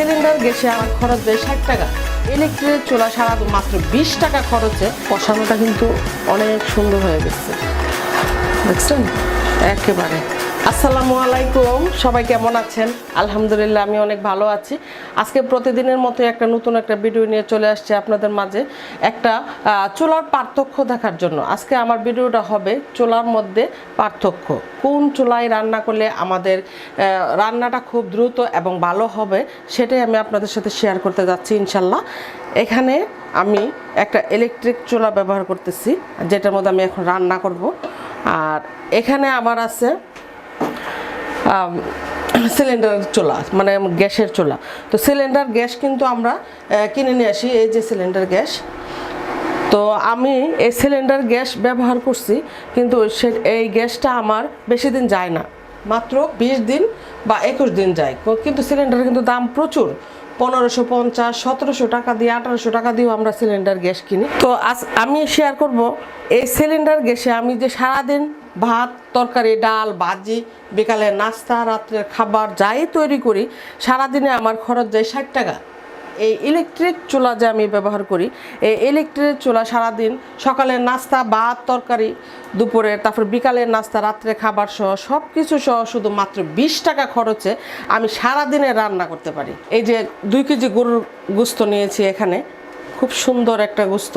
Cylinder গ্যাসে আমার খরচ যায় ষাট টাকা। ইলেকট্রিক চুলা সারা মাত্র বিশ টাকা খরচে। কষানোটা কিন্তু অনেক সুন্দর হয়ে গেছে। দেখছেন? একেবারে। আসসালামু আলাইকুম। সবাই কেমন আছেন? আলহামদুলিল্লাহ, আমি অনেক ভালো আছি। আজকে প্রতিদিনের মতো একটা নতুন একটা ভিডিও নিয়ে চলে আসছে আপনাদের মাঝে। একটা চুলার পার্থক্য দেখার জন্য। আজকে আমার ভিডিওটা হবে চুলার মধ্যে পার্থক্য। কোন চুলায় রান্না করলে আমাদের রান্নাটা খুব দ্রুত এবং ভালো হবে সেটাই আমি আপনাদের সাথে শেয়ার করতে যাচ্ছি ইনশাল্লাহ এখানে আমি একটা ইলেকট্রিক চুলা ব্যবহার করতেছি, যেটার মধ্যে আমি এখন রান্না করব। আর এখানে আমার আছে সিলিন্ডার চোলা মানে গ্যাসের চোলা। তো সিলিন্ডার গ্যাস কিন্তু আমরা কিনে নিয়ে আসি, এই যে সিলিন্ডার গ্যাস। তো আমি এই সিলিন্ডার গ্যাস ব্যবহার করছি, কিন্তু এই গ্যাসটা আমার বেশি দিন যায় না। মাত্র বিশ দিন বা একুশ দিন যায়। কিন্তু সিলিন্ডার কিন্তু দাম প্রচুর। পনেরোশো পঞ্চাশ, সতেরোশো টাকা দিয়ে, আঠারোশো টাকা দিয়েও আমরা সিলিন্ডার গ্যাস কিনি। তো আজ আমি শেয়ার করব, এই সিলিন্ডার গ্যাসে আমি যে সারাদিন ভাত, তরকারি, ডাল, ভাজি, বিকালে নাস্তা, রাত্রের খাবার যাই তৈরি করি, সারাদিনে আমার খরচ যায় ষাট টাকা। এই ইলেকট্রিক চুলা যে আমি ব্যবহার করি, এই ইলেকট্রিক চুলা সারাদিন সকালের নাস্তা, ভাত, তরকারি, দুপুরে, তারপর বিকালের নাস্তা, রাত্রে খাবার সহ সব কিছু সহ শুধু মাত্র বিশ টাকা খরচে আমি সারাদিনে রান্না করতে পারি। এই যে দুই কেজি গরুর গুস্ত নিয়েছি এখানে, খুব সুন্দর একটা গুস্ত,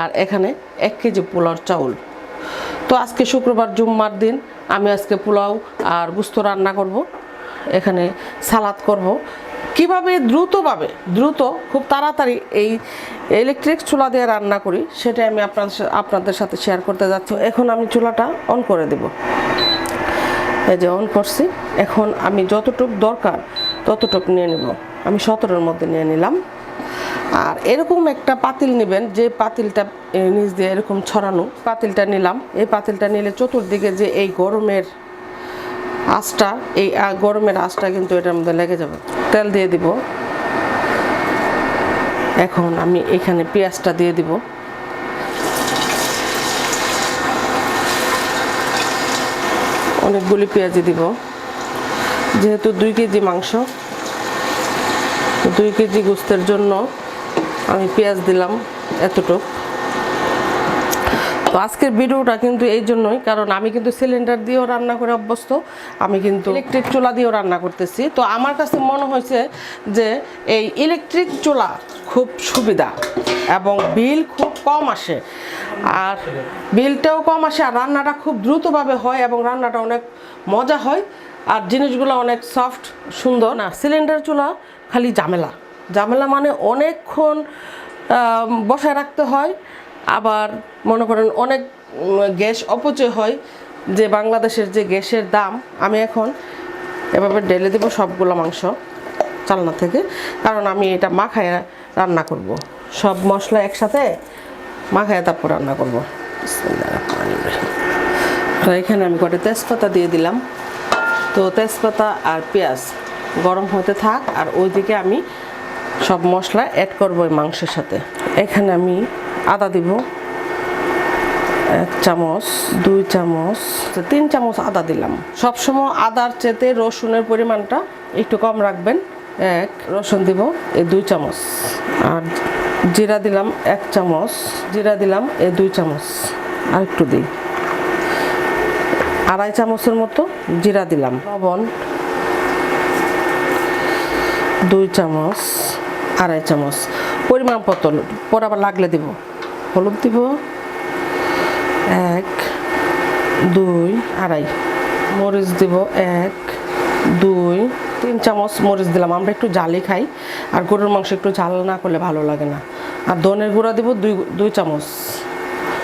আর এখানে এক কেজি পোলার চাউল। তো আজকে শুক্রবার জুম্মার দিন, আমি আজকে পোলাও আর গুস্ত রান্না করব, এখানে সালাদ করব। কীভাবে দ্রুতভাবে, দ্রুত খুব তাড়াতাড়ি এই ইলেকট্রিক চুলা দিয়ে রান্না করি, সেটাই আমি আপনার সা- আপনাদের সাথে শেয়ার করতে যাচ্ছি। এখন আমি চুলাটা অন করে দেব। এই যে অন করছি। এখন আমি যতটুক দরকার ততটুক নিয়ে নেব। আমি সতেরোর মধ্যে নিয়ে নিলাম। আর এরকম একটা পাতিল নেবেন, যে পাতিলটা নিচ দিয়ে এরকম ছড়ানো, পাতিলটা নিলাম। এই পাতিলটা নিলে চতুর্দিকে যে এই গরমের আঁচটা, এই গরমের আঁচটা কিন্তু এটার মধ্যে লেগে যাবে। তেল দিয়ে দিব। এখন আমি এখানে পেঁয়াজটা দিয়ে দিব। অনেকগুলি পেঁয়াজি দিব। যেহেতু দুই কেজি মাংস দুই কেজি গোস্তের জন্য আমি পেঁয়াজ দিলাম এতটুকু। তো আজকের ভিডিওটা কিন্তু এই জন্যই কারণ আমি কিন্তু সিলিন্ডার দিয়েও রান্না করে অভ্যস্ত আমি কিন্তু ইলেকট্রিক চুলা দিয়েও রান্না করতেছি। তো আমার কাছে মনে হয়েছে যে এই ইলেকট্রিক চুলা খুব সুবিধা এবং বিল খুব কম আসে। আর বিলটাও কম আসে আর রান্নাটা খুব দ্রুতভাবে হয় এবং রান্নাটা অনেক মজা হয়। আর জিনিসগুলো অনেক সফট সুন্দর। না সিলিন্ডার চুলা খালি ঝামেলা। ঝামেলা মানে অনেকক্ষণ বসায় রাখতে হয় আবার মনে করেন অনেক গ্যাস অপচয় হয় যে বাংলাদেশের যে গ্যাসের দাম, আমি এখন এভাবে ঢেলে দেবো সবগুলো মাংস চালনা থেকে, কারণ আমি এটা মাখায় রান্না করব। সব মশলা একসাথে মাখায় তারপর রান্না করব। আর এখানে আমি কটা তেজপাতা দিয়ে দিলাম তো তেজপাতা আর পেঁয়াজ গরম হতে থাক, আর ওইদিকে আমি সব মশলা অ্যাড করব ওই মাংসের সাথে। এখানে আমি আদা দিব, এক চামচ, দুই চামচ, তিন চামচ আদা দিলাম। সবসময় আদার চেতে রসুনের পরিমাণটা একটু কম রাখবেন। এক, রসুন দিব, এই দুই চামচ। আর জিরা দিলাম, এক চামচ। জিরা দিলাম, এই দুই চামচ। আর একটু দিই। আড়াই চামচের মতো জিরা দিলাম। লবণ, দুই চামচ। আড়াই চামচ। পরিমাণ পতল পর আবার লাগলে দিব। হলুদ দিব। এক, দুই, আড়াই। মরিচ দিব এক, দুই, তিন চামচ মরিচ দিলাম। আমরা একটু জালি খাই। আর গরুর মাংস একটু ঝাল না করলে ভালো লাগে না। আর ধনের গুঁড়া দিব দুই দুই চামচ।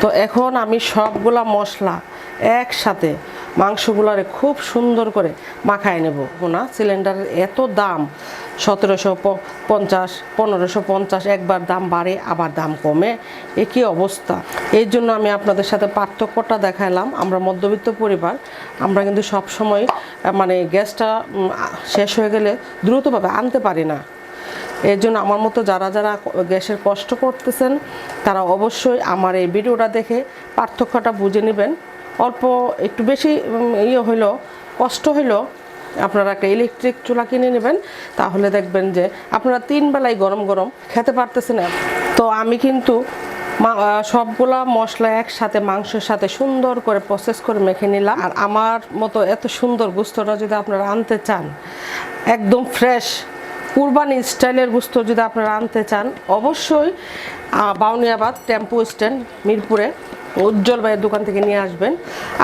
তো এখন আমি সবগুলা মশলা একসাথে মাংসগুলারে খুব সুন্দর করে মাখায় নেব। না সিলিন্ডারের এত দাম, সতেরোশো পঞ্চাশ, পনেরোশো পঞ্চাশ, একবার দাম বাড়ে, আবার দাম কমে। এ কী অবস্থা? এই জন্য আমি আপনাদের সাথে পার্থক্যটা দেখালাম আমরা মধ্যবিত্ত পরিবার, আমরা কিন্তু সব সময় মানে গ্যাসটা শেষ হয়ে গেলে দ্রুতভাবে আনতে পারি না। এর জন্য আমার মতো যারা যারা গ্যাসের কষ্ট করতেছেন, তারা অবশ্যই আমার এই ভিডিওটা দেখে পার্থক্যটা বুঝে নেবেন। অল্প একটু বেশি ইয়ে হইল, কষ্ট হইল, আপনারা একটা ইলেকট্রিক চুলা কিনে নেবেন। তাহলে দেখবেন যে আপনারা তিন বেলায় গরম গরম খেতে পারতেছেন তো আমি কিন্তু সবগুলা মশলা একসাথে, মাংসের সাথে সুন্দর করে প্রসেস করে মেখে নিলাম। আর আমার মতো এত সুন্দর গুস্তটা যদি আপনারা আনতে চান, একদম ফ্রেশ কুরবানি স্টাইলের গুস্ত যদি আপনারা আনতে চান অবশ্যই বাউনিয়াবাদ টেম্পো স্ট্যান্ড মিরপুরে উজ্জ্বল ভাইয়ের দোকান থেকে নিয়ে আসবেন।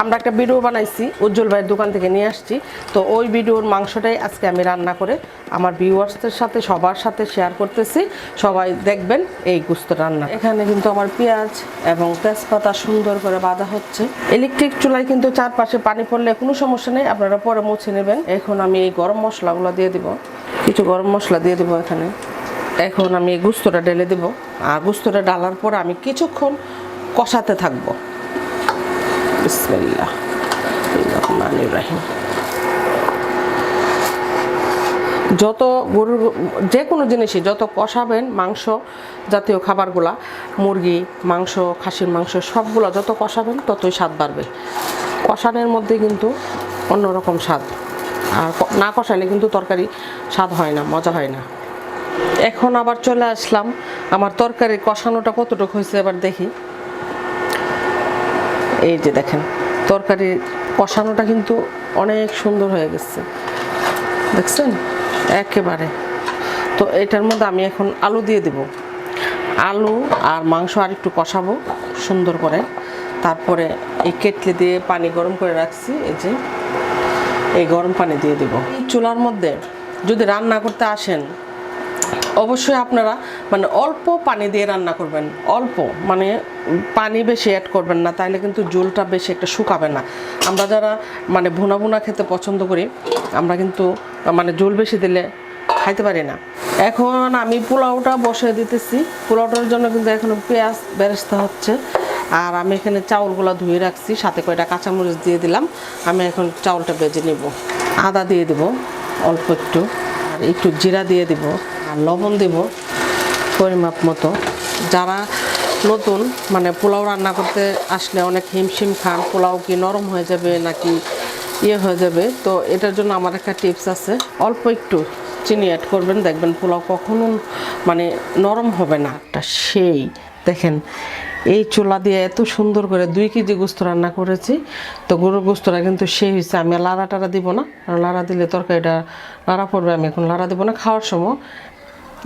আমরা একটা ভিডিও বানাইছি, উজ্জ্বল ভাইয়ের দোকান থেকে নিয়ে আসছি। তো ওই ভিডিওর মাংসটাই আজকে আমি রান্না করে আমার ভিউয়ার্সদের সাথে, সবার সাথে শেয়ার করতেছি। সবাই দেখবেন এই গুস্ত রান্না। এখানে কিন্তু আমার পেঁয়াজ এবং তেজপাতা সুন্দর করে বাঁধা হচ্ছে। ইলেকট্রিক চুলায় কিন্তু চারপাশে পানি পড়লে কোনো সমস্যা নেই, আপনারা পরে মুছে নেবেন। এখন আমি এই গরম মশলাগুলো দিয়ে দিব। কিছু গরম মশলা দিয়ে দিব এখানে। এখন আমি এই গুস্তটা ঢেলে দেব। আর গুস্তটা ডালার পর আমি কিছুক্ষণ কষাতে থাকব। যত গরুর যে কোনো জিনিসই যত কষাবেন, মাংস জাতীয় খাবারগুলা, মুরগি, মাংস, খাসির মাংস, সবগুলো যত কষাবেন, ততই স্বাদ বাড়বে। কষানোর মধ্যে কিন্তু অন্যরকম স্বাদ। আর না কষালে কিন্তু তরকারি স্বাদ হয় না, মজা হয় না। এখন আবার চলে আসলাম। আমার তরকারি কষানোটা কতটুকু হয়েছে এবার দেখি। এই যে দেখেন, তরকারি কষানোটা কিন্তু অনেক সুন্দর হয়ে গেছে। দেখছেন? একেবারে। তো এটার মধ্যে আমি এখন আলু দিয়ে দেব। আলু আর মাংস আর একটু কষাবো সুন্দর করে। তারপরে এই কেটলি দিয়ে পানি গরম করে রাখছি, এই যে এই গরম পানি দিয়ে দেব। চুলার মধ্যে যদি রান্না করতে আসেন অবশ্যই আপনারা মানে অল্প পানি দিয়ে রান্না করবেন। অল্প মানে পানি বেশি অ্যাড করবেন না তাহলে কিন্তু ঝোলটা বেশি একটা শুকাবে না। আমরা যারা মানে ভুনা ভুনা খেতে পছন্দ করি, আমরা কিন্তু মানে ঝোল বেশি দিলে খাইতে পারি না। এখন আমি পোলাওটা বসে দিতেছি। পোলাওটার জন্য কিন্তু এখন পেঁয়াজ বেরেস্তা হচ্ছে। আর আমি এখানে চাউলগুলো ধুয়ে রাখছি, সাথে কয়টা কাঁচামরিচ দিয়ে দিলাম। আমি এখন চাউলটা বেজে নিব। আদা দিয়ে দেব, অল্প একটু। আর একটু জিরা দিয়ে দিব। আর লবণ দেব পরিমাপ মতো। যারা নতুন মানে পোলাও রান্না করতে আসলে অনেক হিমশিম খান, পোলাও কি নরম হয়ে যাবে নাকি ইয়ে হয়ে যাবে, তো এটার জন্য আমার একটা টিপস আছে। অল্প একটু চিনি অ্যাড করবেন, দেখবেন পোলাও কখনো মানে নরম হবে না। একটা সেই, দেখেন, এই চুলা দিয়ে এত সুন্দর করে দুই কেজি গোস্ত রান্না করেছি, তো গরুর গোস্তটা কিন্তু সেই হয়েছে আমি লাড়া টাড়া দিব না লাড়া দিলে তরকারিটা লাড়া পড়বে, আমি এখন লাড়া দিব না, খাওয়ার সময়।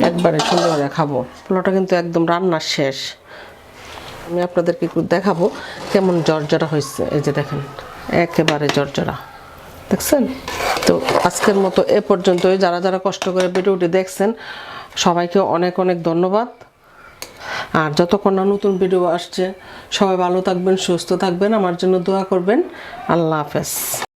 একবারে সুন্দর খাব। পোলাওটা কিন্তু একদম রান্নার শেষ। আমি আপনাদেরকে একটু দেখাবো কেমন জর্জরা হয়েছে। এই যে দেখেন, একেবারে জর্জরা। দেখছেন? তো আজকের মতো এ পর্যন্তই। যারা যারা কষ্ট করে ভিডিওটি দেখছেন, সবাইকে অনেক অনেক ধন্যবাদ। আর যতক্ষণ না নতুন ভিডিও আসছে, সবাই ভালো থাকবেন, সুস্থ থাকবেন। আমার জন্য দোয়া করবেন। আল্লাহ হাফেজ।